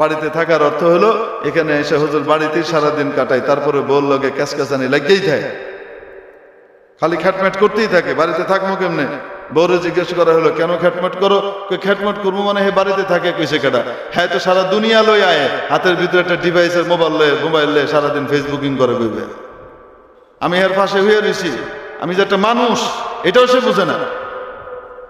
বাড়িতে থাকার অর্থ হলো, এখানে এসে হুজুর বাড়িতেই সারাদিন কাটাই তারপরে বল লগে ক্যাসকাসানি লাগেই থাকে খালি খ্যাটম্যাট করতেই থাকে, বাড়িতে থাকব কেমনে? বউরে জিজ্ঞেস করা হলো, কেন খ্যাটম্যাট করো? খ্যাটম্যাট করব মানে হে বাড়িতে থাকে কইছে কেটা হ্যাঁ তো সারা দুনিয়া লই আয়, হাতের ভিতরে একটা ডিভাইসের মোবাইল লয়ে মোবাইল লয়ে সারাদিন ফেসবুকিং করে কইবে। আমি এর পাশে হয়ে রয়েছি আমি যে একটা মানুষ, এটাও সে বুঝে না।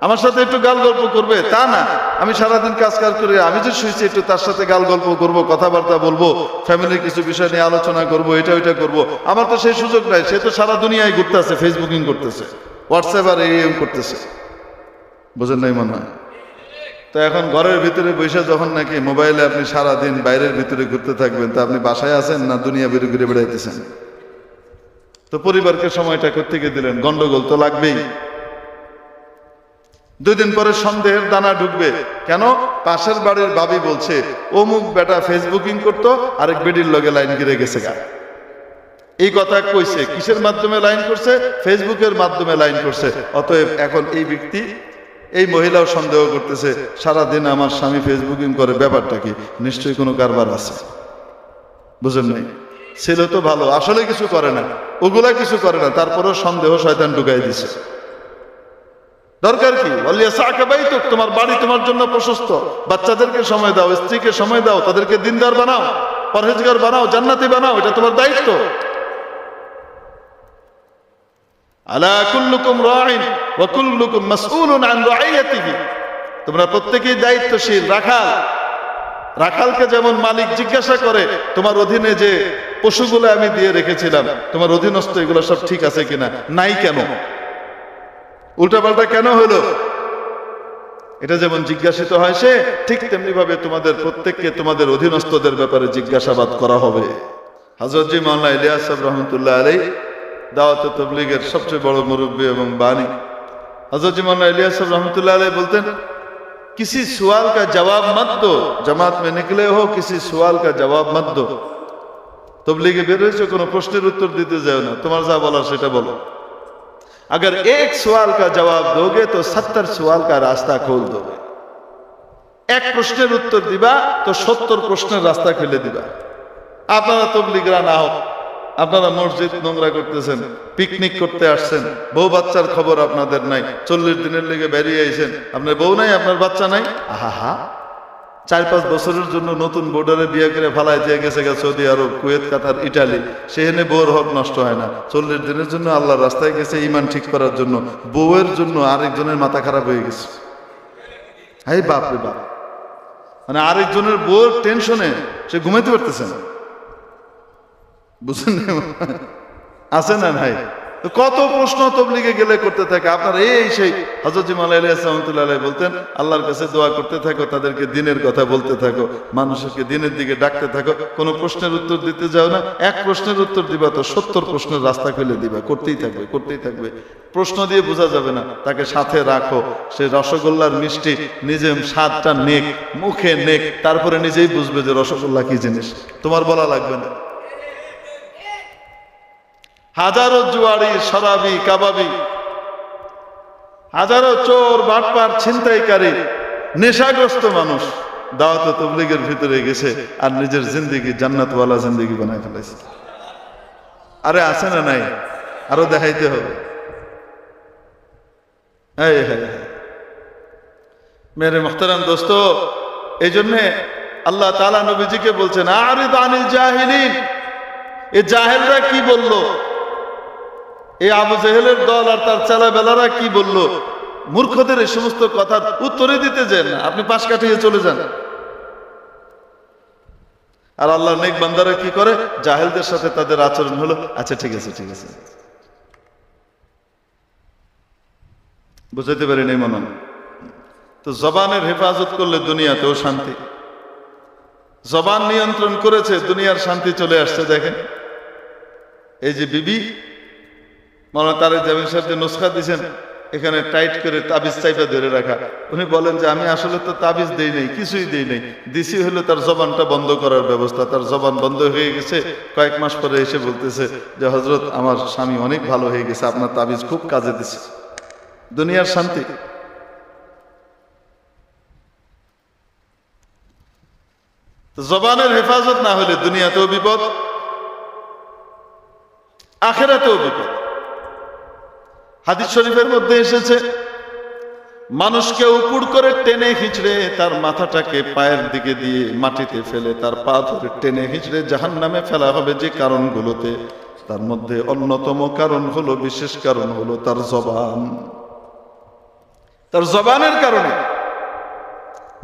আমার সাথে একটু গাল গল্প করবে? তা না। আমি সারাদিন কাজ কাজ করে আমি যে শুয়েছি, একটু তার সাথে গাল গল্প করব, কথাবার্তা বলব ফ্যামিলির কিছু বিষয় নিয়ে আলোচনা করব, এটা ওইটা করব। আমার তো সেই সুযোগ নাই, সে তো সারা দুনিয়ায় ঘুরতেছে ফেসবুকিং করতেছে হোয়াটসঅ্যাপ আর এই করতেছে। বুঝেন নাই মনে হয়? তো এখন ঘরের ভিতরে বসে যখন নাকি মোবাইলে আপনি সারা দিন বাইরের ভিতরে ঘুরতে থাকবেন, তা আপনি বাসায় আছেন না দুনিয়া বেরো ঘুরে বেড়াইতেছেন? তো পরিবারকে সময়টা কোথেকে দিলেন? গন্ডগোল তো লাগবেই। দুই দিন পরে সন্দেহের দানা ঢুকবে। কেন? পাশের বাড়ির বাবি বলছে, অমুক বেটা ফেসবুকিং করতো, আরেক বেডির লগে লাইন গিরে গেছে গা। এই কথা কইছে, কিসের মাধ্যমে লাইন করছে? ফেসবুকের মাধ্যমে লাইন করছে। অতএব এখন এই ব্যক্তি, এই মহিলাও সন্দেহ করতেছে, সারাদিন আমার স্বামী ফেসবুকিং করে, ব্যাপারটা কি? নিশ্চয়ই কোনো কারবার আছে। বুঝেন নাই? ছেলে তো ভালো, আসলে কিছু করে না, ওগুলা কিছু করে না, তারপরেও সন্দেহ শয়তান ঢুকাই দিছে। দরকার কি? তোমার বাড়ি তোমার জন্য প্রশস্ত। বাচ্চাদেরকে সময় দাও, স্ত্রীকে সময় দাও, তাদেরকে দিনদার বানাও, পরহেজগার বানাও, জান্নাতি বানাও, এটা তোমার দায়িত্ব। আলা কুল্লুকুম রাইন ওয়া কুল্লুকুম মাসউলুন আন রাইয়াতিহি। তোমরা প্রত্যেকেই দায়িত্বশীল, রাখাল। রাখালকে যেমন মালিক জিজ্ঞাসা করে, তোমার অধীনে যে পশুগুলো আমি দিয়ে রেখেছিলাম, তোমার অধীনস্থ এগুলো সব ঠিক আছে কিনা? নাই কেন? উল্টাপাল্টা কেন হলো এটা যেমন জিজ্ঞাসিত হয় সে ঠিক তেমনি ভাবে তোমাদের প্রত্যেককে তোমাদের অধীনস্থদের ব্যাপারে জিজ্ঞাসাবাদ করা হবে হজরত জি মাওলানা ইলিয়াস সাহেব রহমতুল্লাহ আলী দাওয়াত তবলিগের সবচেয়ে বড় মুরব্বী এবং বাণী হজরত জি মাওলানা ইলিয়াস সাহেব রহমতুল্লাহ আলী বলতেন किसी सवाल का जवाब मत दो जमात में निकले हो किसी सवाल का जवाब मत दो তবলিগে বের হয়েছে কোনো প্রশ্নের উত্তর দিতে যাও না তোমার যা বলার সেটা বলো अगर एक सवाल का जवाब दोगे तो सत्तर सवाल का रास्ता खोल दोगे এক প্রশ্নের উত্তর দিবা তো সত্তর প্রশ্নের রাস্তা খুলে দিবা আপনারা তবলিগরা না হোক আপনারা মসজিদ নোংরা করতেছেন পিকনিক করতে আসছেন বউ বাচ্চার খবর আপনাদের নাই চল্লিশ দিনের লেগে বেরিয়ে আইছেন আপনার বউ নাই আপনার বাচ্চা নাই আহা হা চার পাঁচ বছরের জন্য নতুন বোর্ডারে বিয়ে করে ফালাই দিয়ে গেছে গা Saudi Arab, Kuwait, Qatar, Italy. সেখানে বউর হক নষ্ট হয় না। চল্লিশ দিনের জন্য আল্লাহ রাস্তায় গেছে ইমান ঠিক করার জন্য। বউয়ের জন্য আরেকজনের মাথা খারাপ হয়ে গেছে। হাই বাপ রে বাপ। মানে আরেকজনের বউর টেনশনে সে ঘুমাইতে পারতেছে না। বুঝলেন আছে না ভাই কত প্রশ্ন তবলিগে গেলে করতে থাকে। আপনার এই সেই হজরত আলাইসালামতুল্লাহ বলতেন, আল্লাহর কাছে দোয়া করতে থাকো, তাদেরকে দিনের কথা বলতে থাকো, মানুষকে দিনের দিকে ডাকতে থাকো, কোনো প্রশ্নের উত্তর দিতে যাও না, এক প্রশ্নের উত্তর দিবা তো সত্তর প্রশ্নের রাস্তা খুলে দিবা, করতেই থাকবে করতেই থাকবে। প্রশ্ন দিয়ে বোঝা যাবে না, তাকে সাথে রাখো, সে রসগোল্লার মিষ্টি নিজে স্বাদটা নেক, মুখে নেক, তারপরে নিজেই বুঝবে যে রসগোল্লা কি জিনিস। তোমার বলা লাগবে না। হাজারো জুয়ারি শরাবি, কাবাবি, হাজারো চোর, বাটপার, ছিনতাইকারী, নেশাগ্রস্ত মানুষ দাওয়াত তবলিগের ভিতরে গেছে আর নিজের জিন্দিগি জান্নাতওয়ালা জিন্দিগি বানাই ফেলেছে। আরে আছে না নাই? আরও দেখাইতে হবে। মেরে মোহতারাম দোস্ত, এই জন্যে আল্লাহ তালা নবীজিকে বলছেন, আরিদ আনিল জাহিলিন। এ জাহেলরা কি বলল? এই আবু জেহেলের দল আর তার চেলাবেলারা কি বলল? মূর্খদের এই সমস্ত কথার উত্তরে দিতে যান আপনি পাশ কাটিয়ে চলে যান। আর আল্লাহ নেক বান্দারা কি করে? জাহেলদের সাথে তাদের আচরণ হলো আচ্ছা ঠিক আছে ঠিক আছে। বুঝাইতে পারি নেই মনন তো জবানের হেফাজত করলে দুনিয়াতেও শান্তি। জবান নিয়ন্ত্রণ করেছে, দুনিয়ার শান্তি চলে আসছে, দেখেন। এই যে বিবি মনে তারে জামিন সাহেব যে নুসখা দিয়েছেন, এখানে টাইট করে তাবিজ চাইপা ধরে রাখা। উনি বলেন যে, আমি আসলে তো তাবিজ দেই নাই, কিছুই দেই নাই। দিছি হলো তার জবানটা বন্ধ করার ব্যবস্থা। তার জবান বন্ধ হয়ে গেছে। কয়েক মাস পরে এসে বলতেছে যে হজরত আমার স্বামী অনেক ভালো হয়ে গেছে, আপনার তাবিজ খুব কাজে দিছে। দুনিয়ার শান্তি। জবানের হেফাজত না হলে দুনিয়াতেও বিপদ, আখেরাতেও বিপদ। হাদিস শরীফের মধ্যে এসেছে, মানুষকে উপুর করে টেনে হিঁচড়ে তার মাথাটাকে পায়ের দিকে দিয়ে মাটিতে ফেলে, তার পা ধরে টেনে হিঁচড়ে জাহান নামে ফেলা হবে যে কারণগুলোতে। তার মধ্যে অন্যতম কারণ হলো, বিশেষ কারণ হলো তার জবান। তার জবানের কারণে,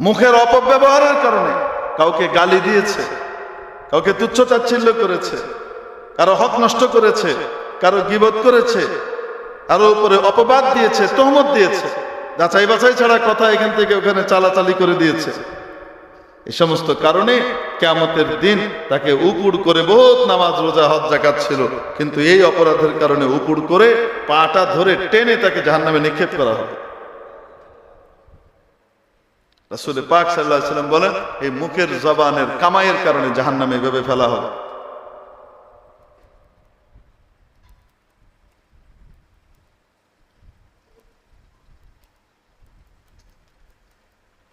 মুখের অপব্যবহারের কারণে কাউকে গালি দিয়েছে, কাউকে তুচ্ছ তাচ্ছিল্য করেছে, কারও হক নষ্ট করেছে, কারও গিবত করেছে কারও উপরে অপবাদ দিয়েছে, তহমত দিয়েছে। যাচাই বাছাই ছাড়া কথা এখান থেকে ওখানে চালাচালি করে দিয়েছে। এই সমস্ত কারণে কেমতের দিন তাকে উপুড় করে বহুত নামাজ, রোজা, হজ জাকাত ছিল। কিন্তু এই অপরাধের কারণে উপুড় করে পাটা ধরে টেনে তাকে জাহান্নামে নিক্ষেপ করা হবে রাসূল পাক সাল্লাম বলেন, এই মুখের জবানের কামাইয়ের কারণে জাহান্নামে এভাবে ফেলা হবে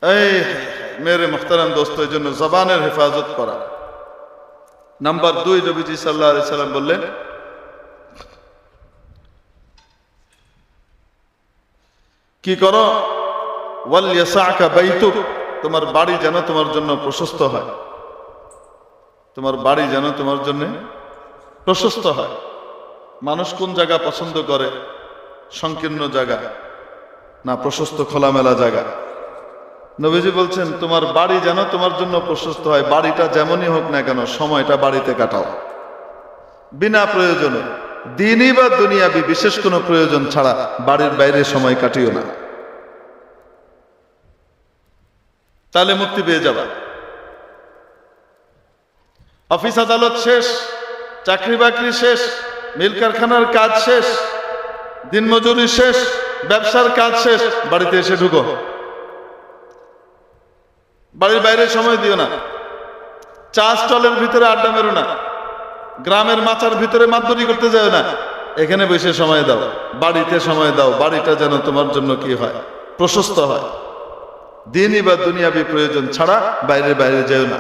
এই, মেরে মুখতারাম দোস্ত, এই জন্য জবানের হেফাজত করা। নাম্বার দুই নবীজি সাল্লাহ আলি সাল্লাম বললেন, কি করো? ওয়াল ইয়াসাকা বাইতুক, তোমার বাড়ি যেন তোমার জন্য প্রশস্ত হয়। তোমার বাড়ি যেন তোমার জন্য প্রশস্ত হয়। মানুষ কোন জায়গা পছন্দ করে? সংকীর্ণ জায়গা না প্রশস্ত খোলামেলা জায়গা? নবীজি বলছেন, তোমার বাড়ি যেন তোমার জন্য প্রশস্ত হয়, বাড়িটা যেমনই হোক না কেন, সময়টা বাড়িতে কাটাও। বিনা প্রয়োজনে, দিনই বা দুনিয়াবি বিশেষ কোনো প্রয়োজন ছাড়া বাড়ির বাইরে সময় কাটিও না। তাহলে মুক্তি পেয়ে যাবা। অফিস আদালত শেষ, চাকরি বাকরি শেষ, মিল কারখানার কাজ শেষ, দিনমজুরি শেষ, ব্যবসার কাজ শেষ, বাড়িতে এসে ঢুকো। বাড়ির বাইরে সময় দিও না। চা স্টলের ভিতরে আড্ডা মেরো না। গ্রামের মাচার ভিতরে মাধ্যরি করতে যাও না। এখানে বসে সময় দাও। বাড়িতে সময় দাও। বাড়িটা যেন তোমার জন্য কি হয়? প্রশস্ত হয়। দিনই বা দুনিয়াবি প্রয়োজন ছাড়া বাইরে বাইরে যেও না।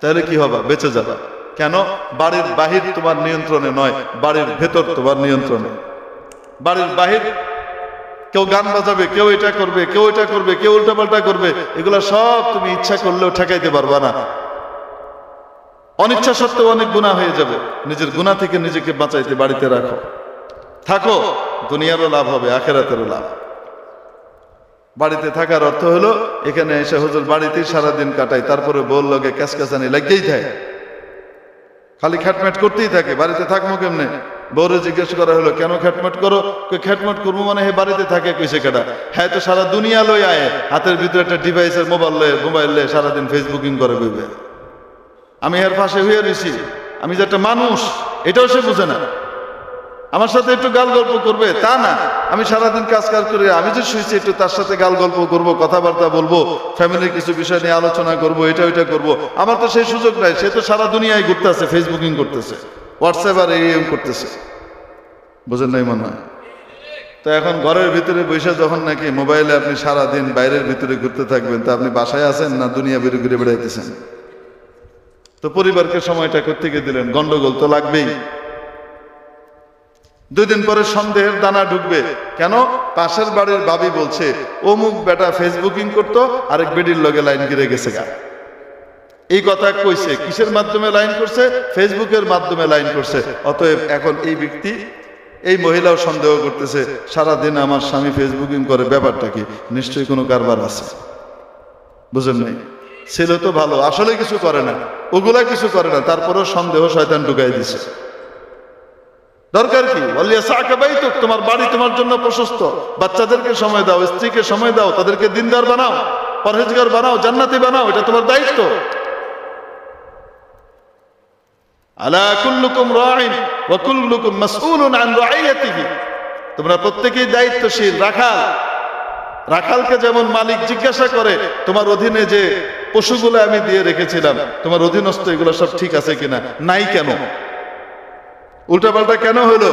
তাহলে কি হবে? বেঁচে যাবা। কেন? বাড়ির বাহির তোমার নিয়ন্ত্রণে নয়। বাড়ির ভেতর তোমার নিয়ন্ত্রণে। বাড়ির বাহির কেউ গান বাজাবে, কেউ এটা করবে, কেউ এটা করবে, কেউ উল্টাপাল্টা করবে, এগুলো সব তুমি ইচ্ছা করলেও ঠেকাইতে পারবা না। অনিচ্ছা সত্ত্বেও অনেক গুণা হয়ে যাবে। নিজের গুণা থেকে নিজেকে বাঁচাইতে বাড়িতে রাখো। থাকো, দুনিয়ারও লাভ হবে, আখেরাতেরও লাভ। বাড়িতে থাকার অর্থ হলো, এখানে এসে হুজুর বাড়িতেই সারাদিন কাটাই তারপরে বল লগে ক্যাসকাসানি লাগতেই থাকে। খালি খ্যাটম্যাট করতেই থাকে, বাড়িতে থাকব কেমনে? বউরে জিজ্ঞেস করা হলো, কেন খ্যাটম্যাট করো? কই খ্যাটম্যাট করব মানে হে বাড়িতে থাকে, কইছে কেটা হ্যাঁ তো সারা দুনিয়া লই আয়, হাতের ভিতরে একটা ডিভাইসের মোবাইল লয়ে মোবাইল লয়ে সারাদিন ফেসবুকিং করে বইবে। আমি এর পাশে হয়ে রয়েছি আমি যে একটা মানুষ, এটাও সে বুঝে না। আমার সাথে একটু গাল গল্প করবে, তা না। আমি সারাদিন কাজ কাজ করে, আমি যে শুয়েছি একটু তার সাথে গাল গল্প করব, কথাবার্তা বলব ফ্যামিলির কিছু বিষয় নিয়ে আলোচনা করব এটা ওইটা করব। আমার তো সেই সুযোগ নাই, সে তো সারা দুনিয়ায় ঘুরতেছে ফেসবুকিং করতেছে। হোয়াটসঅ্যাপ আর এই করতেছে। বোঝেন নাই মনে হয়? তো এখন ঘরের ভিতরে বসে যখন নাকি মোবাইলে আপনি সারা দিন বাইরের ভিতরে ঘুরতে থাকবেন, তা আপনি বাসায় আছেন না দুনিয়া বেরো ঘুরে বেড়াইতেছেন? তো পরিবারকে সময়টা করতে গিয়ে দিলেন? গন্ডগোল তো লাগবেই। দুই দিন পরে সন্দেহের দানা ঢুকবে। কেন? পাশের বাড়ির বাবি বলছে, অমুক বেটা ফেসবুকিং করতো, আরেক বেডির লগে লাইন গিরে গেছে গা। এই কথা কইছে, কিসের মাধ্যমে লাইন করছে? ফেসবুকের মাধ্যমে লাইন করছে। অতএব এখন এই ব্যক্তি, এই মহিলাও সন্দেহ করতেছে, সারাদিন আমার স্বামী ফেসবুকিং করে, ব্যাপারটা কি? নিশ্চয়ই কোনো কারবার আছে। বুঝেন নাই? ছেলে তো ভালো, আসলে কিছু করে না। ওগুলা কিছু করে না, তারপরেও সন্দেহ শয়তান ঢুকাই দিছে। দরকার কি? বলিয়া সাকা বাইতো তোমার বাড়ি তোমার জন্য প্রশস্ত। বাচ্চাদেরকে সময় দাও, স্ত্রীকে সময় দাও, তাদেরকে দিনদার বানাও, পরহেজগার বানাও, জান্নাতি বানাও, এটা তোমার দায়িত্ব। আলা কুল্লুকুম রাইন ওয়া কুল্লুকুম মাসউলুন আন রাইয়াতিহি। তোমরা প্রত্যেকেই দায়িত্বশীল, রাখাল। রাখালকে যেমন মালিক জিজ্ঞাসা করে, তোমার অধীনে যে পশুগুলো আমি দিয়ে রেখেছিলাম, তোমার অধীনস্থ এগুলো সব ঠিক আছে কিনা? নাই কেন? উল্টাপাল্টা কেন হলো?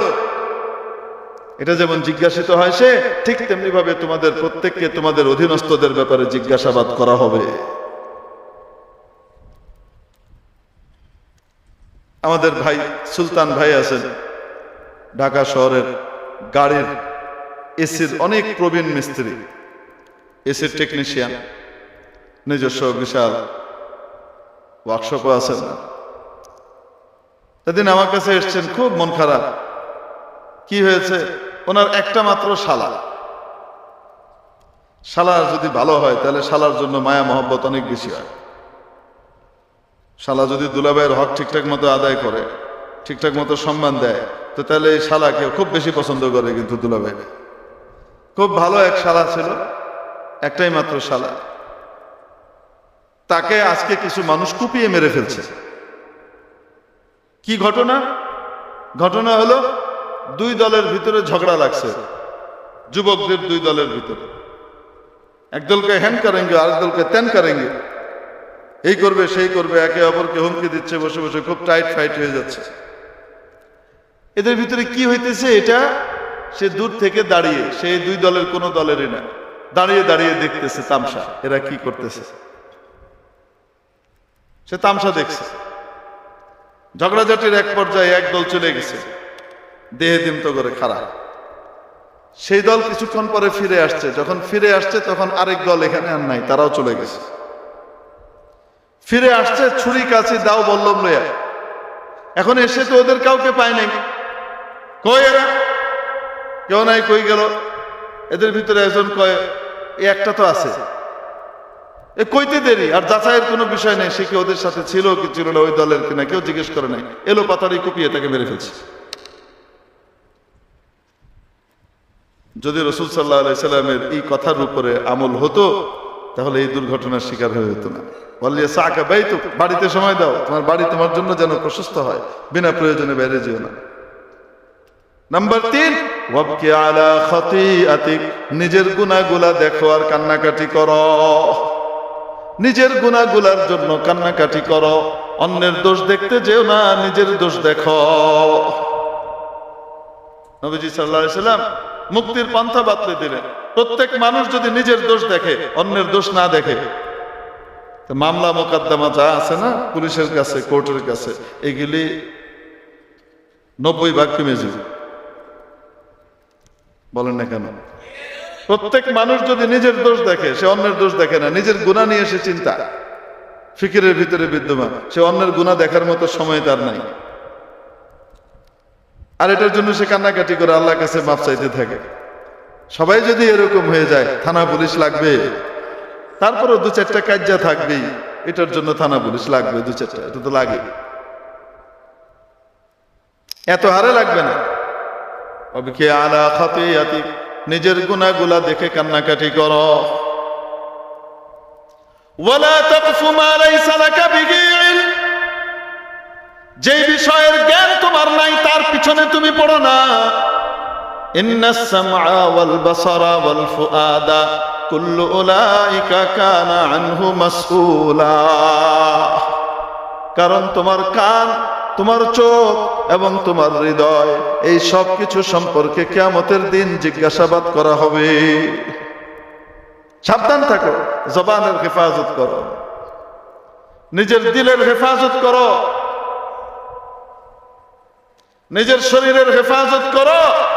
এটা যেমন জিজ্ঞাসিত হয় সে, ঠিক তেমনি ভাবে তোমাদের প্রত্যেককে তোমাদের অধীনস্থদের ব্যাপারে জিজ্ঞাসাবাদ করা হবে। আমাদের ভাই সুলতান ভাই আছেন। ঢাকা শহরের গাড়ির এসির অনেক প্রবীণ মিস্ত্রি, এসির টেকনিশিয়ান নিজস্ব বিশাল ওয়ার্কশপও আছেন। সেদিন আমার কাছে এসছেন, খুব মন খারাপ। কি হয়েছে? ওনার একটা মাত্র শালা। শালা যদি ভালো হয়, তাহলে শালার জন্য মায়া মহব্বত অনেক বেশি হয়। শালা যদি দুলাভাইয়ের হক ঠিকঠাক মতো আদায় করে, ঠিকঠাক মতো সম্মান দেয়, তো তাহলে এই শালাকে খুব বেশি পছন্দ করে কিন্তু দুলাভাই। খুব ভালো এক শালা ছিল, একটাই মাত্র শালা। তাকে আজকে কিছু মানুষ কুপিয়ে মেরে ফেলছে। কি ঘটনা? ঘটনা হলো, দুই দলের ভিতরে ঝগড়া লাগছে, যুবকদের দুই দলের ভিতরে। এক দলকে হ্যান করেঙ্গে আর দলকে তেন করেঙ্গে। এই করবে, সেই করবে, একে অপরকে হুমকি দিচ্ছে, বসে বসে খুব টাইট ফাইট হয়ে যাচ্ছে। এদের ভিতরে কি হইতেছে এটা? সে দূর থেকে দাঁড়িয়ে সেই দুই দলের কোনো দলেরই না, দাঁড়িয়ে দাঁড়িয়ে দেখতেছে তামসা, এরা কি করতেছে? সে তামসা দেখছে। ঝগড়াঝাটির এক পর্যায়ে এক দল চলে গেছে। দেহে দিমত করে খারাপ সেই দল কিছুক্ষণ পরে ফিরে আসছে। যখন ফিরে আসছে, তখন আরেক দল এখানে আর নাই, তারাও চলে গেছে। ফিরে আসছে, ছুরি কাছে দাও বল্লম লইয়া। এখন এসে তো ওদের কাউকে পায় নাই। কই এরা? কেউ নাই, কই গেল? এদের ভিতরে একজন কয় একটা তো আছে। এ কইতে দেরি, আর যাচাইয়ের কোনো বিষয় নেই, সে কি ওদের সাথে ছিল কি ছিল না, ওই দলের কিনা, কেউ জিজ্ঞেস করে নাই। এলো পাতারি কুপিয়ে তাকে মেরে ফেলছে। যদি রসুল সাল্লাহ সাল্লামের এই কথার উপরে আমল হতো, তাহলে এই দুর্ঘটনার শিকার হয়ে হতো না। বললি, সাকা বাই তো বাড়িতে সময় দাও। তোমার বাড়ি তোমার জন্য যেন প্রশস্ত হয়। বিনা প্রয়োজনে বাইরে যেও না। নাম্বার তিন আলা খতিআতিক, নিজের গুনাহগুলা দেখো আর কান্নাকাটি করো। নিজের গুনাহগুলার জন্য কান্নাকাটি করো। অন্যের দোষ দেখতে যেও না, নিজের দোষ দেখো। নবীজি সাল্লাম মুক্তির পন্থা বাতলে দিলেন। প্রত্যেক মানুষ যদি নিজের দোষ দেখে, অন্যের দোষ না দেখে মামলা মোকদ্দমা যা আছে না, পুলিশের কাছে, কোর্টের কাছে, এগুলি নব্বই ভাগ কমে যাবে। বলেন না কেন? প্রত্যেক মানুষ যদি নিজের দোষ দেখে, সে অন্যের দোষ দেখে না, নিজের গুণা নিয়ে সে চিন্তা। ফিকিরের ভিতরে বিদ্যমান, সে অন্যের গুণা দেখার মতো সময় তার নাই। আর এটার জন্য সে কান্নাকাটি করে আল্লাহর কাছে মাপ চাইতে থাকে। সবাই যদি এরকম হয়ে যায়, থানা পুলিশ লাগবে। তারপরও দু চারটা কাজ্যা থাকবেই। এটার জন্য থানা পুলিশ লাগবে, দু চারটা, এটা তো লাগে। এত হারে লাগবে না। আলা খাতে নিজের গুনাগুলা দেখে কান্নাকাটি করো। যেই বিষয়ের জ্ঞান তোমার নাই, তার পিছনে তুমি পড়ো না। কারণ তোমার কান, তোমার চোখ এবং তোমার হৃদয়, এই সব কিছু সম্পর্কে কিয়ামতের দিন জিজ্ঞাসাবাদ করা হবে। সাবধান থাকো, জবানের হেফাজত করো। নিজের দিলের হেফাজত করো। নিজের শরীরের হেফাজত করো।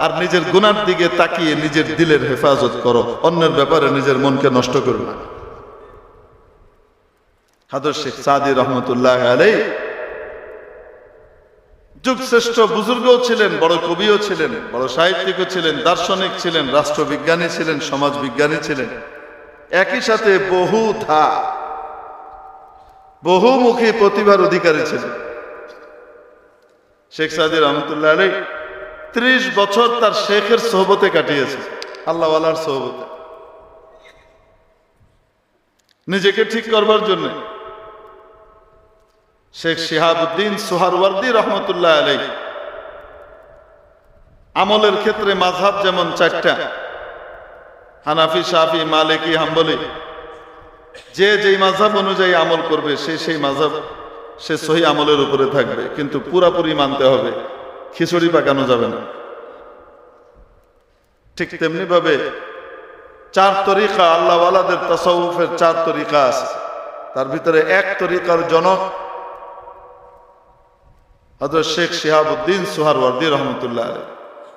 আর নিজের গুনার দিকে তাকিয়ে নিজের দিলের হেফাজত করো। অন্যের ব্যাপারে নিজের মনকে নষ্ট করো না। হাদর শেখ সাদি রহমতুল্লাহ আলাই যুগ শ্রেষ্ঠ বুজুর্গও ছিলেন, বড় কবিও ছিলেন, বড় সাহিত্যিকও ছিলেন, দার্শনিক ছিলেন, রাষ্ট্রবিজ্ঞানী ছিলেন সমাজ বিজ্ঞানী ছিলেন। একই সাথে বহু ধা বহুমুখী প্রতিভার অধিকারী ছিলেন। শেখ সাদি রহমতুল্লাহ আলী ত্রিশ বছর তার শেখের সোহবতে কাটিয়েছে। আল্লাহওয়ালার সোহবতে। নিজেকে ঠিক করবার জন্য। শেখ শিহাবুদ্দিন সুহারওয়ার্দি রহমতুল্লাহ আলী আমলের ক্ষেত্রে মাঝহাব যেমন চারটা। হানাফি সাফি মালিকি, হাম্বলি। যে যেই মাঝহাব অনুযায়ী আমল করবে, সে সেই মাঝহাব, সে সহি আমলের উপরে থাকবে। কিন্তু পুরাপুরি মানতে হবে। খিচুড়ি পাকানো যাবে না। ঠিক তেমনি ভাবে চার তরিকা আল্লাহওয়ালাদের তাসাউফের চার তরিকা আছে। তার ভিতরে এক তরিকার জনক হজরত শেখ শিহাবুদ্দিন সোহার ওয়ার্দি রহমতুল্লাহ আলী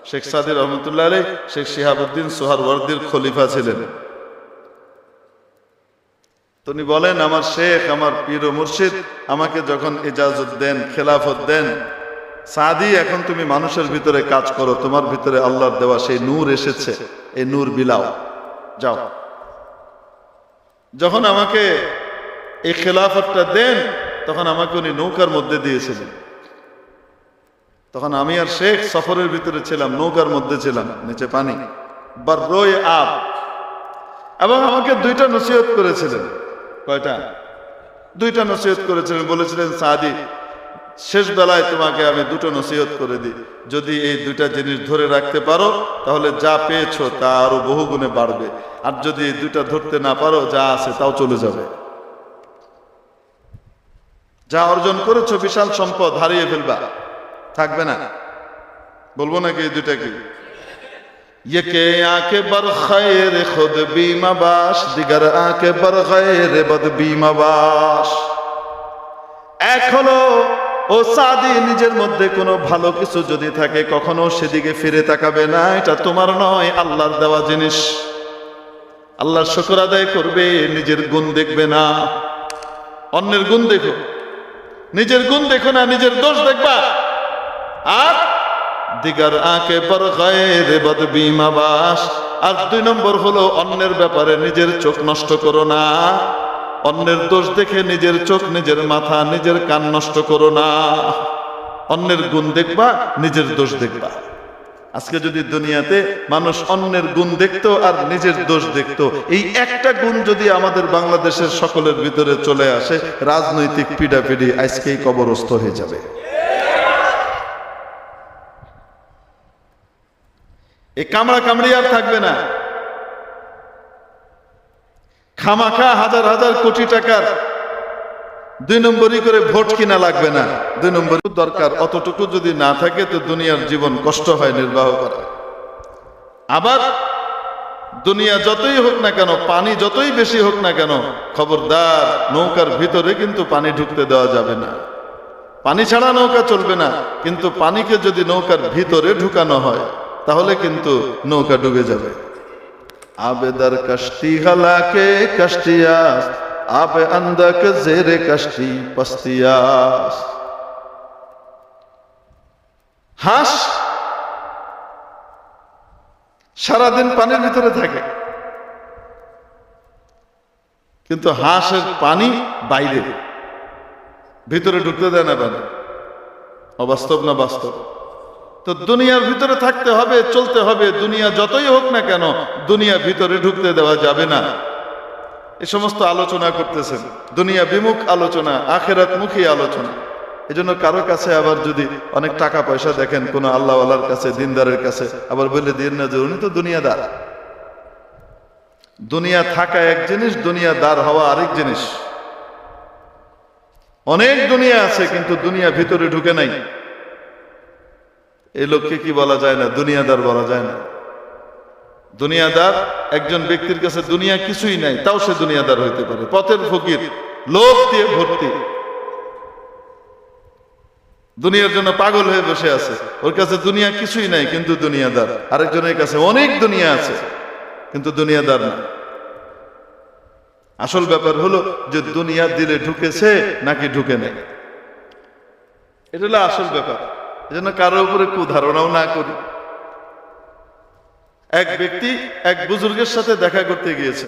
শেখ সাদি রহমতুল্লাহ আলী শেখ শিহাবুদ্দিন সোহার ওয়ার্দির খলিফা ছিলেন। তিনি বলেন, আমার শেখ, আমার পীর মুর্শিদ আমাকে যখন ইজাজত দেন, খেলাফত দেন সাদি, এখন তুমি মানুষের ভিতরে কাজ করো, তোমার ভিতরে আল্লাহর দেওয়া সেই নূর এসেছে, এই নূর বিলাও। যাও। যখন আমাকে এই খেলাফতটা দেন, তখন আমাকে উনি নৌকার মধ্যে দিয়েছিলেন। তখন আমি আর শেখ সফরের ভিতরে ছিলাম, নৌকার মধ্যে ছিলাম, নিচে পানি। বাররোয় আপ এবং আমাকে দুইটা নসিহত করেছিলেন। কয়টা? দুইটা নসিহত করেছিলেন, বলেছিলেন, সাদি শেষ বেলায় তোমাকে আমি দুটো নসিহত করে দিই। যদি এই দুইটা জিনিস ধরে রাখতে পারো, তাহলে যা পেয়েছ তা আরও বহু গুণে বাড়বে। আর যদি এই দুটা ধরতে না পারো, যা আছে তাও চলে যাবে। যা অর্জন করেছ বিশাল সম্পদ, হারিয়ে ফেলবা। থাকবে না। বলব নাকি এই দুটা কি? এক হলো ও সাদি, নিজের মধ্যে কোনো ভালো কিছু যদি থাকে, কখনো সেদিকে ফিরে তাকাবে না, এটা তোমার নয়, আল্লাহর দেওয়া জিনিস। আল্লাহর শুকর আদায় করবে, নিজের গুণ দেখবে না। অন্যের গুণ দেখো। নিজের গুণ দেখো না, নিজের দোষ দেখবা। আর দিগার আঁকে পর বিমাবাস আর দুই নম্বর হলো, অন্যের ব্যাপারে নিজের চোখ নষ্ট করো না। অন্যের দোষ দেখে নিজের চোখ, নিজের মাথা, নিজের কান নষ্ট করো না। অন্যের গুণ দেখবা, নিজের দোষ দেখবা। আজকে যদি দুনিয়াতে মানুষ অন্যের গুণ দেখতো আর নিজের দোষ দেখতো, এই একটা গুণ যদি আমাদের বাংলাদেশের সকলের ভিতরে চলে আসে, রাজনৈতিক পিডাপিডি আজকেই কবরস্থ হয়ে যাবে। এই কামড়া কামড়ি আর থাকবে না। খামাখা হাজার হাজার কোটি টাকার দুই নম্বরই করে ভোট কিনা লাগবে না। দুই নম্বর দরকার। অতটুকু যদি না থাকে তো দুনিয়ার জীবন কষ্ট হয় নির্বাহ করা। আবার দুনিয়া যতই হোক না কেন, পানি যতই বেশি হোক না কেন, খবরদার নৌকার ভিতরে কিন্তু পানি ঢুকতে দেওয়া যাবে না। পানি ছাড়া নৌকা চলবে না, কিন্তু পানিকে যদি নৌকার ভিতরে ঢুকানো হয়, তাহলে কিন্তু নৌকা ডুবে যাবে। আবেদার কষ্টি, হালাকে কষ্টিয়াস আবে আন্দক জেরে কষ্টি পস্তিয়াস হাঁস সারাদিন পানির ভিতরে থাকে। কিন্তু হাঁসের পানি বাইরে। ভিতরে ঢুকতে দেয় না পানি। অবাস্তব না বাস্তব? তো দুনিয়ার ভিতরে থাকতে হবে, চলতে হবে। দুনিয়া যতই হোক না কেন, দুনিয়া ভিতরে ঢুকতে দেওয়া যাবে না। এ সমস্ত আলোচনা করতেছেন। দুনিয়া বিমুখ আলোচনা, আখেরাত মুখী আলোচনা। এজন্য কারও কাছে আবার যদি অনেক টাকা পয়সা দেখেন, কোন আল্লাহওয়ালার কাছে, দিনদারের কাছে, আবার বলে দিন না যে উনি তো দুনিয়াদার। দুনিয়া থাকা এক জিনিস, দুনিয়া দুনিয়াদার হওয়া আরেক জিনিস। অনেক দুনিয়া আছে, কিন্তু দুনিয়া ভিতরে ঢুকে নাই। এই লোককে কি বলা যায় না? দুনিয়াদার বলা যায় না। দুনিয়াদার একজন ব্যক্তির কাছে দুনিয়া কিছুই নাই, তাও সে দুনিয়াদার হইতে পারে। পথের ফকির, লোভ দিয়ে ভর্তি। দুনিয়ার জন্য পাগল হয়ে বসে আছে। ওর কাছে দুনিয়া কিছুই নাই, কিন্তু দুনিয়াদার। আরেকজনের কাছে অনেক দুনিয়া আছে, কিন্তু দুনিয়াদার না আসল ব্যাপার হলো যে দুনিয়া দিলে ঢুকেছে নাকি ঢুকে নেই। এটা হলো আসল ব্যাপার। এজন্য কারোর উপরে কুধারণাও না করি। এক ব্যক্তি এক বুজুর্গের সাথে দেখা করতে গিয়েছে।